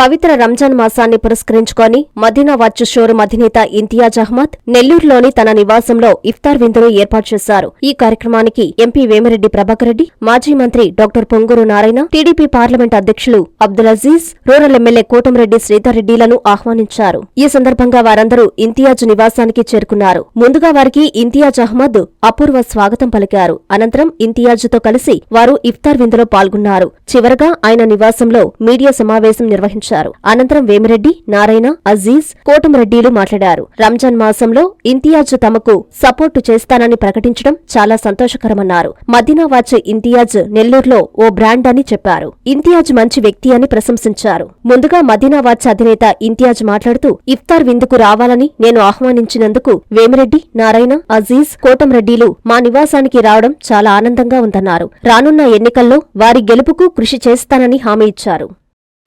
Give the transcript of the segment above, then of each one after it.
పవిత్ర రంజాన్ మాసాన్ని పురస్కరించుకొని Madina watch showroom అధినేత ఇంతియాజ్ అహ్మద్ నెల్లూరులోని తన నివాసంలో ఇఫ్తార్ విందును ఏర్పాటు చేశారు. ఈ కార్యక్రమానికి ఎంపీ వేమిరెడ్డి ప్రభాకర్ రెడ్డి మాజీ మంత్రి doctor Ponguru Narayana TDP parliament అధ్యక్షులు అబ్దుల్ అజీజ్ రూరల్ ఎమ్మెల్యే కోటంరెడ్డి శ్రీధర్ రెడ్డిలను ఆహ్వానించారు. ఈ సందర్భంగా వారందరూ ఇంతియాజ్ నివాసానికి చేరుకున్నారు. ముందుగా వారికి ఇంతియాజ్ అహ్మద్ అపూర్వ స్వాగతం పలికారు. అనంతరం ఇంతియాజ్తో కలిసి వారు ఇఫ్తార్ విందులో పాల్గొన్నారు. చివరగా ఆయన నివాసంలో మీడియా సమావేశం నిర్వహించారు. అనంతరం వేమిరెడ్డి నారాయణ అజీజ్ కోటంరెడ్డిలు మాట్లాడారు. రంజాన్ మాసంలో ఇంతియాజ్ తమకు సపోర్టు చేస్తానని ప్రకటించడం చాలా సంతోషకరమన్నారు. మదీనా వాచ్ ఇంతియాజ్ నెల్లూరులో ఓ బ్రాండ్ అని చెప్పారు. ఇంతియాజ్ మంచి వ్యక్తి అని ప్రశంసించారు. ముందుగా మదీనా వాచ్ అధినేత ఇంతియాజ్ మాట్లాడుతూ ఇఫ్తార్ విందుకు రావాలని నేను ఆహ్వానించినందుకు వేమిరెడ్డి నారాయణ అజీజ్ కోటంరెడ్డిలు మా నివాసానికి రావడం చాలా ఆనందంగా ఉందన్నారు. రానున్న ఎన్నికల్లో వారి గెలుపుకు కృషి చేస్తానని హామీ ఇచ్చారు.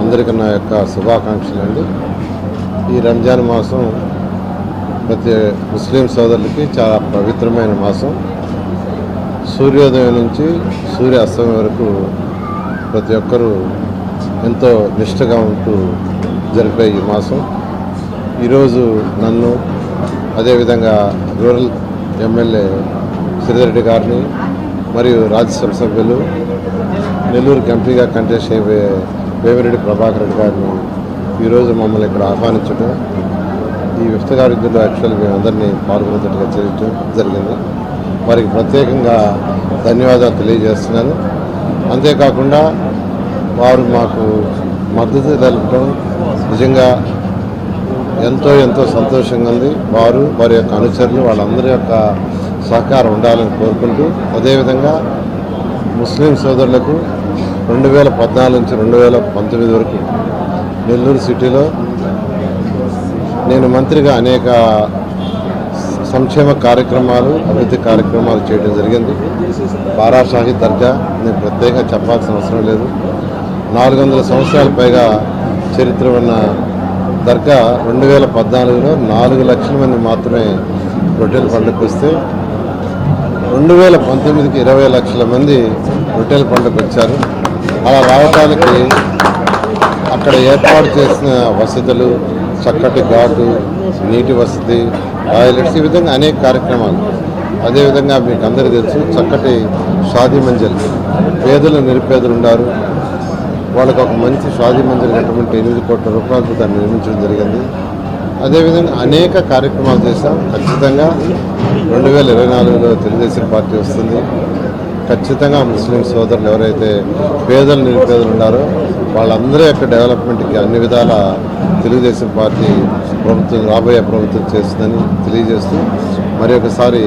అందరికీ నా యొక్క శుభాకాంక్షలు అండి. ఈ రంజాన్ మాసం ప్రతి ముస్లిం సోదరులకి చాలా పవిత్రమైన మాసం. సూర్యోదయం నుంచి సూర్య అస్తమయం వరకు ప్రతి ఒక్కరూ ఎంతో నిష్ఠగా ఉంటూ జరిపే ఈ మాసం. ఈరోజు నన్ను అదేవిధంగా రూరల్ ఎమ్మెల్యే శ్రీధరెడ్డి గారిని మరియు రాజ్యసభ సభ్యులు నెల్లూరుకి ఎంపీగా కంటెస్ట్ అయిపోయే దేవిరెడ్డి ప్రభాకర్ గారిని ఈరోజు మమ్మల్ని ఇక్కడ ఆహ్వానించడం ఈ విఫ్తగారి విద్యలో యాక్చువల్ మేమందరినీ పాల్గొనేటట్టుగా చేయడం జరిగింది. వారికి ప్రత్యేకంగా ధన్యవాదాలు తెలియజేస్తున్నాను. అంతేకాకుండా వారు మాకు మద్దతు తెలపడం నిజంగా ఎంతో ఎంతో సంతోషంగా ఉంది. వారు వారి యొక్క అనుచరులు వాళ్ళందరి యొక్క సహకారం ఉండాలని కోరుకుంటూ అదేవిధంగా ముస్లిం సోదరులకు రెండు వేల పద్నాలుగు నుంచి రెండు వేల పంతొమ్మిది వరకు నెల్లూరు సిటీలో నేను మంత్రిగా అనేక సంక్షేమ కార్యక్రమాలు అభివృద్ధి కార్యక్రమాలు చేయడం జరిగింది. పారాషాహి దర్గా నేను ప్రత్యేకంగా చెప్పాల్సిన అవసరం లేదు. నాలుగు వందల సంవత్సరాల పైగా చరిత్ర ఉన్న దర్గా రెండు వేల పద్నాలుగులో నాలుగు లక్షల మంది మాత్రమే రొట్టెలు పండుగకు వస్తే రెండు వేల పంతొమ్మిదికి ఇరవై లక్షల మంది రొట్టెల పండుగకు వచ్చారు. అలా రావటానికి అక్కడ ఏర్పాటు చేసిన వసతులు చక్కటి ఘాటు నీటి వసతి టాయిలెట్స్ ఈ విధంగా అనేక కార్యక్రమాలు. అదేవిధంగా మీకు అందరికీ తెలుసు చక్కటి షాదీ మంజల్. పేదలు నిరుపేదలు ఉన్నారు. వాళ్ళకు ఒక మంచి షాదీ మంజల్ కట్టమంటే ఎనిమిది కోట్ల రూపాయలతో దాన్ని నిర్మించడం జరిగింది. అదేవిధంగా అనేక కార్యక్రమాలు చేశాం. ఖచ్చితంగా రెండు వేల ఇరవై నాలుగులో తెలుగుదేశం పార్టీ వస్తుంది. ఖచ్చితంగా ముస్లిం సోదరులు ఎవరైతే పేదలు నిరుపేదలు ఉన్నారో వాళ్ళందరి యొక్క డెవలప్మెంట్కి అన్ని విధాల తెలుగుదేశం పార్టీ ప్రభుత్వం రాబోయే ప్రభుత్వం చేస్తుందని తెలియజేస్తూ మరి ఒకసారి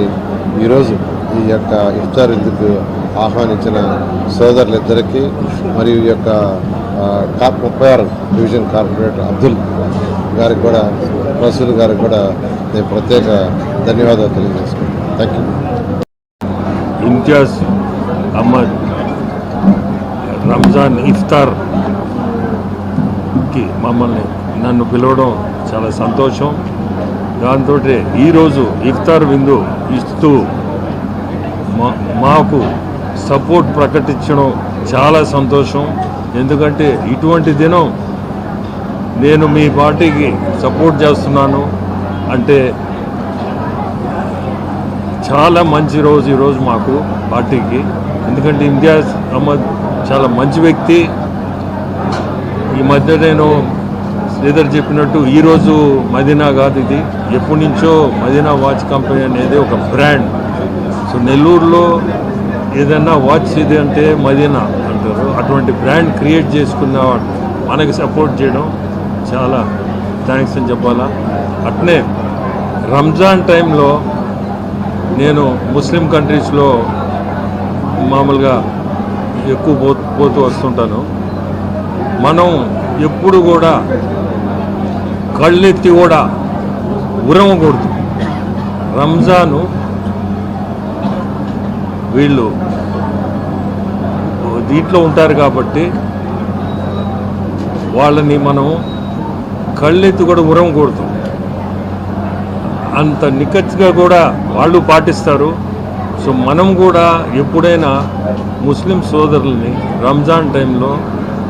ఈరోజు ఈ యొక్క ఇఫ్తార్ ఇందుకు ఆహ్వానించిన సోదరులిద్దరికీ మరియు ఈ యొక్క కార్ ముప్పై ఆరు డివిజన్ కార్పొరేటర్ అబ్దుల్ గారికి కూడా రసూల్ గారికి కూడా నేను ప్రత్యేక ధన్యవాదాలు తెలియజేసుకుంటాను థ్యాంక్ యూ ఇంతియాజ్ అమ్మ రంజాన్ ఇఫ్తార్కి మమ్మల్ని నన్ను పిలవడం చాలా సంతోషం. దాంతో ఈరోజు ఇఫ్తార్ విందు ఇస్తూ మా మాకు సపోర్ట్ ప్రకటించడం చాలా సంతోషం. ఎందుకంటే ఇటువంటి దినం నేను మీ పార్టీకి సపోర్ట్ చేస్తున్నాను. అంటే చాలా మంచి రోజు ఈరోజు మాకు పార్టీకి. ఎందుకంటే ఇంతియాజ్ అహ్మద్ చాలా మంచి వ్యక్తి. ఈ మధ్య నేను శ్రీధర్ చెప్పినట్టు ఈరోజు మదీనా కాదు ఇది. ఎప్పటి నుంచో మదీనా వాచ్ కంపెనీ అనేది ఒక బ్రాండ్. సో నెల్లూరులో ఏదైనా వాచ్ ఇది అంటే మదీనా అంటారు. అటువంటి బ్రాండ్ క్రియేట్ చేసుకున్న మనకి సపోర్ట్ చేయడం చాలా థ్యాంక్స్ అని చెప్పాలా. అట్నే రంజాన్ టైంలో నేను ముస్లిం కంట్రీస్లో మామూలుగా ఎక్కువ పో పోతూ వస్తుంటాను. మనం ఎప్పుడు కూడా కళ్ళెత్తి కూడా ఉరమకూడదు రంజాను వీళ్ళు దీంట్లో ఉంటారు కాబట్టి వాళ్ళని మనం కళ్ళెత్తి కూడా ఉరమకూడదు అంత నిఖచ్చిగా కూడా వాళ్ళు పాటిస్తారు. సో మనం కూడా ఎప్పుడైనా ముస్లిం సోదరుల్ని రంజాన్ టైంలో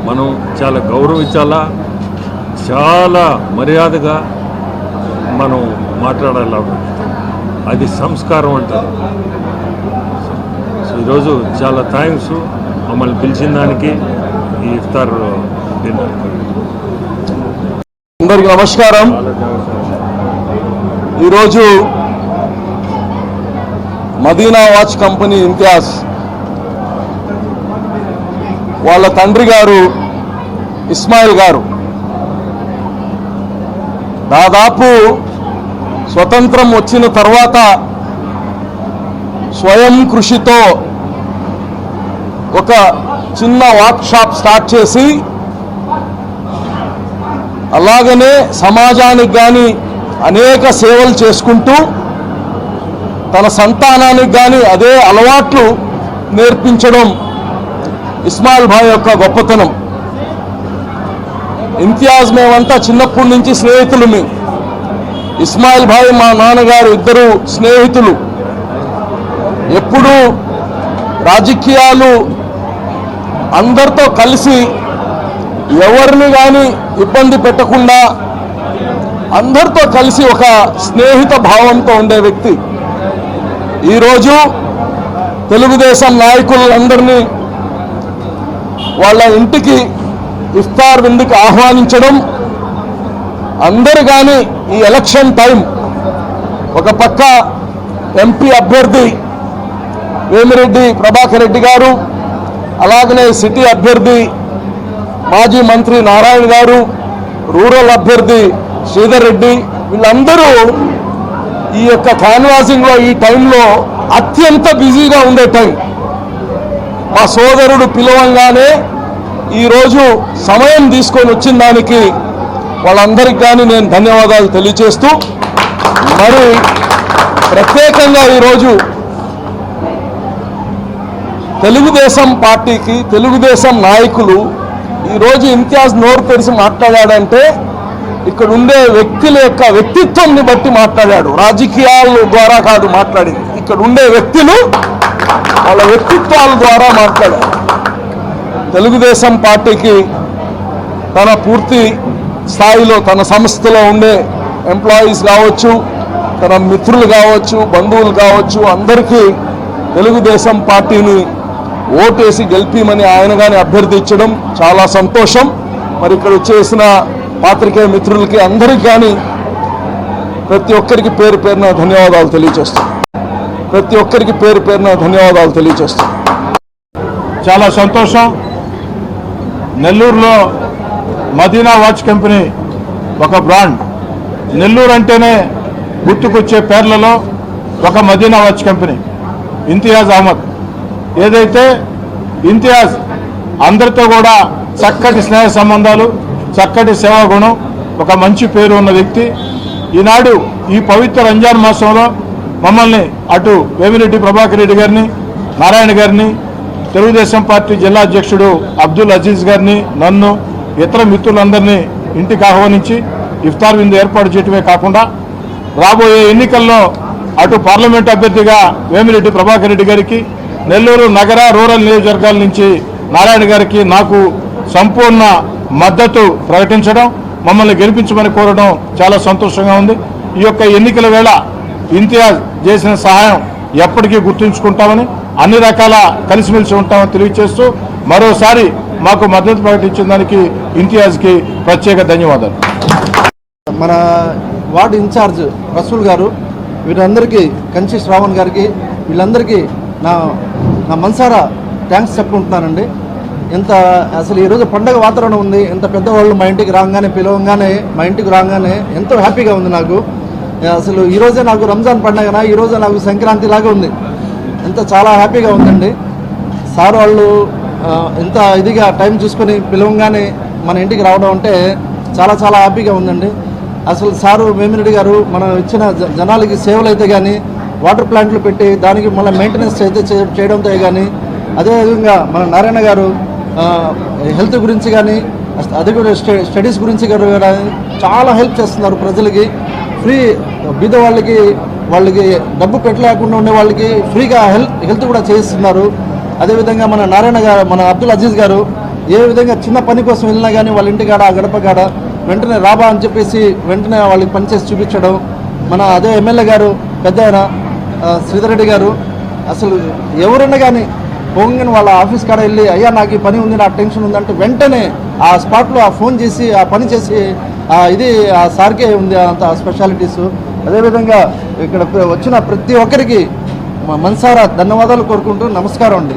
మనం చాలా గౌరవించాలా? చాలా మర్యాదగా మనం మాట్లాడాలి? అది సంస్కారం అంటారు. సో ఈరోజు చాలా థ్యాంక్స్. మమ్మల్ని పిలిచిన దానికి ఈ ఇఫ్తార్ అందరికీ నమస్కారం. ఈరోజు మదీనా వాచ్ కంపెనీ ఇంతియాజ్. వాళ్ళ తండ్రి గారు ఇస్మాయిల్ గారు. దాదాపు స్వతంత్రం వచ్చిన తర్వాత స్వయం కృషితో ఒక చిన్న వాక్ షాప్ స్టార్ట్ చేసి అలాగనే సమాజానికి కానీ అనేక సేవలు చేసుకుంటూ తన సంతానానికి కానీ అదే అలవాట్లు నేర్పించడం ఇస్మాయిల్ భాయ్ యొక్క గొప్పతనం. ఇంతియాజ్ మేమంతా చిన్నప్పటి నుంచి స్నేహితులు మేము ఇస్మాయిల్ భాయ్ మా నాన్నగారు ఇద్దరు స్నేహితులు. ఎప్పుడూ రాజకీయాలు అందరితో కలిసి ఎవరిని కానీ ఇబ్బంది పెట్టకుండా అందరితో కలిసి ఒక స్నేహిత భావంతో ఉండే వ్యక్తి. ఈరోజు తెలుగుదేశం నాయకులందరినీ వాళ్ళ ఇంటికి ఇఫ్తార్ విందుకు ఆహ్వానించడం అందరు కానీ ఈ ఎలక్షన్ టైం ఒక పక్క ఎంపీ అభ్యర్థి వేమిరెడ్డి ప్రభాకర్ రెడ్డి గారు అలాగనే సిటీ అభ్యర్థి మాజీ మంత్రి నారాయణ గారు రూరల్ అభ్యర్థి శ్రీధర్ రెడ్డి వీళ్ళందరూ ఈ యొక్క క్యాన్వాసింగ్లో ఈ టైంలో అత్యంత బిజీగా ఉండే టైం మా సోదరుడు పిలవంగానే ఈరోజు సమయం తీసుకొని వచ్చిన దానికి వాళ్ళందరికీ కానీ నేను ధన్యవాదాలు తెలియజేస్తూ మరి ప్రత్యేకంగా ఈరోజు తెలుగుదేశం పార్టీకి తెలుగుదేశం నాయకులు ఈరోజు ఇంతియాజ్ నోరు తెరిచి మాట్లాడాడంటే ఇక్కడ ఉండే వ్యక్తుల యొక్క వ్యక్తిత్వంని బట్టి మాట్లాడాడు. రాజకీయాల ద్వారా కాదు మాట్లాడింది. ఇక్కడ ఉండే వ్యక్తులు వాళ్ళ వ్యక్తిత్వాల ద్వారా మాట్లాడారు. తెలుగుదేశం పార్టీకి తన పూర్తి స్థాయిలో తన సంస్థలో ఉండే ఎంప్లాయీస్ కావచ్చు తన మిత్రులు కావచ్చు బంధువులు కావచ్చు అందరికీ తెలుగుదేశం పార్టీని ఓటేసి గెలిపిమని ఆయన కానీ అభ్యర్థించడం చాలా సంతోషం. మరి ఇక్కడ వచ్చేసిన పాత్రికేయ మిత్రులకి అందరికి కానీ ప్రతి ఒక్కరికి పేరు పేరున ధన్యవాదాలు తెలియజేస్తాం ప్రతి ఒక్కరికి పేరు పేరున ధన్యవాదాలు తెలియజేస్తాం చాలా సంతోషం. నెల్లూరులో మదీనా వాచ్ కంపెనీ ఒక బ్రాండ్. నెల్లూరు అంటేనే గుర్తుకొచ్చే పేర్లలో ఒక మదీనా వాచ్ కంపెనీ. ఇంతియాజ్ అహ్మద్. ఏదైతే ఇంతియాజ్ అందరితో కూడా చక్కటి స్నేహ సంబంధాలు చక్కటి సేవా గుణం ఒక మంచి పేరు ఉన్న వ్యక్తి. ఈనాడు ఈ పవిత్ర రంజాన్ మాసంలో మమ్మల్ని అటు వేమిరెడ్డి ప్రభాకర్ రెడ్డి గారిని నారాయణ గారిని తెలుగుదేశం పార్టీ జిల్లా అధ్యక్షుడు అబ్దుల్ అజీజ్ గారిని నన్ను ఇతర మిత్రులందరినీ ఇంటికి ఆహ్వానించి ఇఫ్తార్ విందు ఏర్పాటు చేయటమే కాకుండా రాబోయే ఎన్నికల్లో అటు పార్లమెంట్ అభ్యర్థిగా వేమిరెడ్డి ప్రభాకర్ రెడ్డి గారికి నెల్లూరు నగర రూరల్ నియోజకవర్గాల నుంచి నారాయణ గారికి నాకు సంపూర్ణ మద్దతు ప్రకటించడం మమ్మల్ని గెలిపించమని కోరడం చాలా సంతోషంగా ఉంది. ఈ యొక్క ఎన్నికల వేళ ఇంతియాజ్ చేసిన సహాయం ఎప్పటికీ గుర్తుంచుకుంటామని అన్ని రకాల కలిసిమెలిసి ఉంటామని తెలియజేస్తూ మరోసారి మాకు మద్దతు ప్రకటించిన దానికి ఇంతియాజ్కి ప్రత్యేక ధన్యవాదాలు. మన వార్డు ఇన్ఛార్జ్ రసూల్ గారు వీరందరికీ కంచి శ్రావణ్ గారికి వీళ్ళందరికీ నా నా మనసారా థ్యాంక్స్ చెప్పుకుంటున్నానండి. ఇంత అసలు ఈరోజు పండగ వాతావరణం ఉంది ఇంత పెద్దవాళ్ళు మా ఇంటికి రాగానే పిలవంగానే మా ఇంటికి రాగానే ఎంతో హ్యాపీగా ఉంది నాకు. అసలు ఈరోజే నాకు రంజాన్ పండగన ఈరోజే నాకు సంక్రాంతి లాగా ఉంది. ఎంత చాలా హ్యాపీగా ఉందండి. సార్ వాళ్ళు ఎంత ఇంత ఇదిగా టైం చూసుకొని పిలవంగానే మన ఇంటికి రావడం అంటే చాలా చాలా హ్యాపీగా ఉందండి. అసలు సారు వేమిరెడ్డి గారు మనం ఇచ్చిన జనాలకి సేవలు అయితే కానీ వాటర్ ప్లాంట్లు పెట్టి దానికి మళ్ళీ మెయింటెనెన్స్ అయితే చేయడంతో కానీ అదేవిధంగా మన నారాయణ గారు హెల్త్ గురించి కానీ అస్- అది కూడా స్టడీస్ గురించి కూడా చాలా హెల్ప్ చేస్తున్నారు ప్రజలకి. ఫ్రీ బీద వాళ్ళకి వాళ్ళకి డబ్బు పెట్టలేకుండా ఉండే వాళ్ళకి ఫ్రీగా హెల్త్ హెల్త్ కూడా చేయిస్తున్నారు. అదేవిధంగా మన నారాయణ గారు మన అబ్దుల్ అజీజ్ గారు ఏ విధంగా చిన్న పని కోసం వెళ్ళినా కానీ వాళ్ళ ఇంటి కాడ గడప కాడ వెంటనే రాబా అని చెప్పేసి వెంటనే వాళ్ళకి పనిచేసి చూపించడం. మన అదే ఎమ్మెల్యే గారు పెద్ద ఆయన శ్రీధర్ రెడ్డి గారు అసలు ఎవరైనా కానీ పొంగిన వాళ్ళ ఆఫీస్ కాడ వెళ్ళి అయ్యా నాకు ఈ పని ఉంది నాకు టెన్షన్ ఉందంటే వెంటనే ఆ స్పాట్లో ఆ ఫోన్ చేసి ఆ పని చేసి ఇది ఆ సార్కే ఉంది అంత స్పెషాలిటీస్. అదేవిధంగా ఇక్కడ వచ్చిన ప్రతి ఒక్కరికి మనసారా ధన్యవాదాలు కోరుకుంటూ నమస్కారం అండి.